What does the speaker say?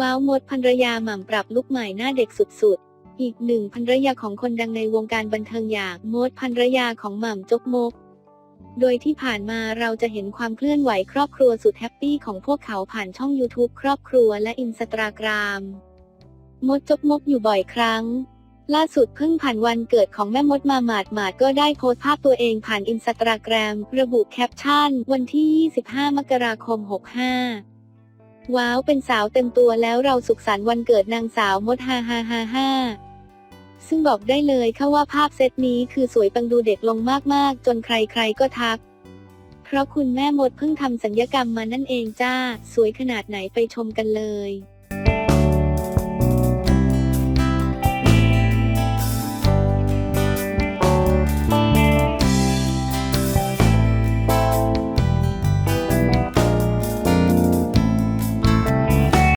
ว้าวมดภรรยาหม่ำปรับลุกใหม่หน้าเด็กสุดๆ อีกหนึ่งภรรยาของคนดังในวงการบันเทิงอย่างมดภรรยาของหม่ำจกมก โดยที่ผ่านมาเราจะเห็นความเคลื่อนไหวครอบครัวสุดแฮปปี้ของพวกเขาผ่านช่อง YouTube ครอบครัวและอินสตาแกรมมดจกมกอยู่บ่อยครั้ง ล่าสุดเพิ่งผ่านวันเกิดของแม่มดมาหมาดหมาดก็ได้โพสต์ภาพตัวเองผ่านอินสตาแกรมระบุแคปชั่น วันที่ 25 มกราคม 65 ว้าว เป็นสาวเต็มตัวแล้วเราสุขสันต์วันเกิดนางสาวมดฮ่าฮ่าฮ่าฮ่าซึ่งบอกได้เลยค่ะว่าภาพเซตนี้คือสวยปังดูเด็กลงมากๆ จนใครๆก็ทัก เพราะคุณแม่มดเพิ่งทำสัญญกรรมมานั่นเองจ้า สวยขนาดไหนไปชมกันเลย